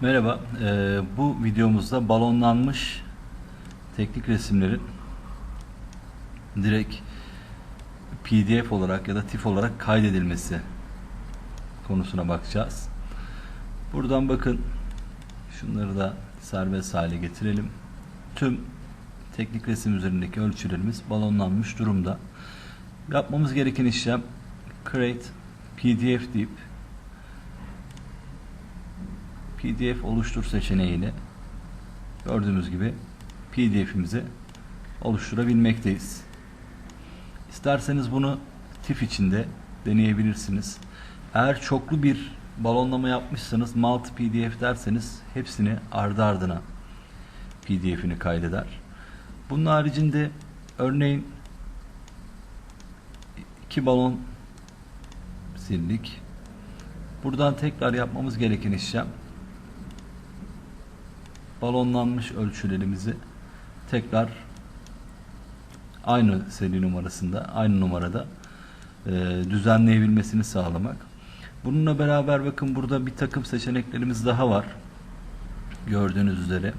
Merhaba, eee, bu videomuzda balonlanmış teknik resimlerin direkt PDF olarak ya da TIFF olarak kaydedilmesi konusuna bakacağız. Buradan bakın, şunları da serbest hale getirelim. Tüm teknik resim üzerindeki ölçülerimiz balonlanmış durumda. Yapmamız gereken işlem Create PDF deyip PDF oluştur seçeneğiyle gördüğümüz gibi PDF'imizi oluşturabilmekteyiz. İsterseniz bunu TIFF içinde deneyebilirsiniz. Eğer çoklu bir balonlama yapmışsanız multi PDF derseniz hepsini ardı ardına PDF'ini kaydeder. Bunun haricinde örneğin iki balon sildik. Buradan tekrar yapmamız gereken işlem balonlanmış ölçülerimizi tekrar aynı seri numarasında, aynı numarada e, düzenleyebilmesini sağlamak. Bununla beraber bakın burada bir takım seçeneklerimiz daha var. Gördüğünüz üzere.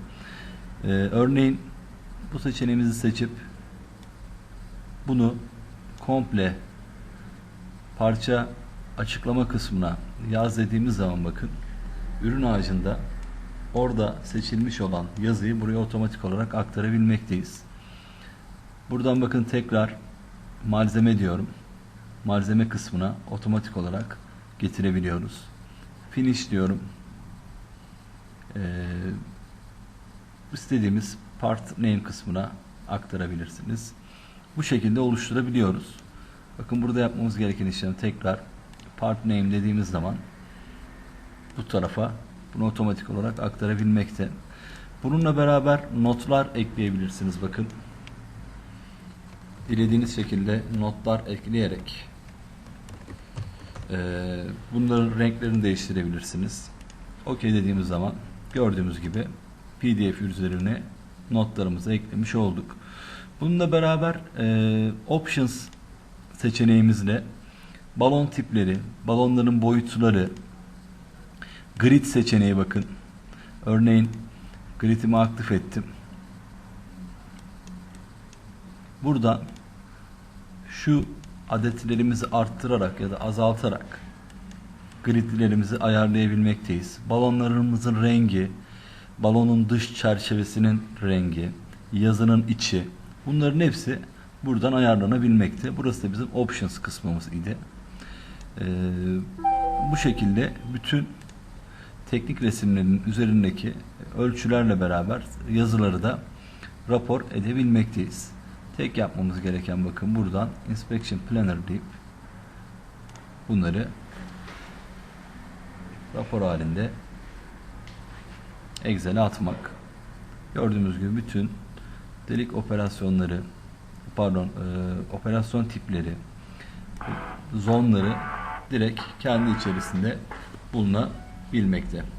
E, örneğin bu seçeneğimizi seçip bunu komple parça açıklama kısmına yaz dediğimiz zaman bakın ürün ağacında orada seçilmiş olan yazıyı buraya otomatik olarak aktarabilmekteyiz. Buradan bakın tekrar malzeme diyorum. Malzeme kısmına otomatik olarak getirebiliyoruz. Finish diyorum. Ee, istediğimiz part name kısmına aktarabilirsiniz. Bu şekilde oluşturabiliyoruz. Bakın burada yapmamız gereken işlem tekrar part name dediğimiz zaman bu tarafa bunu otomatik olarak aktarabilmekte. Bununla beraber notlar ekleyebilirsiniz bakın. Dilediğiniz şekilde notlar ekleyerek eee, bunların renklerini değiştirebilirsiniz. OK dediğimiz zaman gördüğümüz gibi PDF üzerine notlarımızı eklemiş olduk. Bununla beraber eee, Options seçeneğimizle balon tipleri, balonların boyutları, grid seçeneği bakın. Örneğin gridimi aktif ettim. Buradan şu adetlerimizi arttırarak ya da azaltarak gridlerimizi ayarlayabilmekteyiz. Balonlarımızın rengi, balonun dış çerçevesinin rengi, yazının içi bunların hepsi buradan ayarlanabilmekte. Burası da bizim options kısmımız idi. Ee, bu şekilde bütün teknik resimlerin üzerindeki ölçülerle beraber yazıları da rapor edebilmekteyiz. Tek yapmamız gereken bakın buradan Inspection Planner deyip bunları rapor halinde Excel'e atmak. Gördüğümüz gibi bütün delik operasyonları pardon e, operasyon tipleri zonları direkt kendi içerisinde bulunabilmekte.